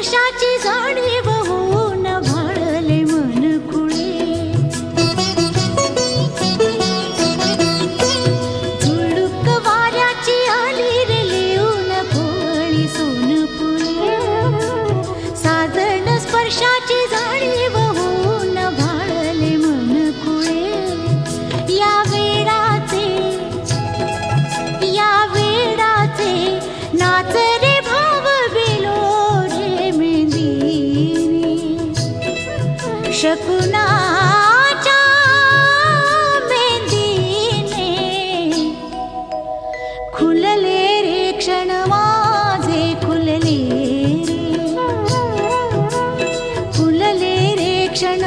वर्षाची जोडी शकुनाच्या मेंदीने खुलले रे क्षण माझे खुलले रे क्षण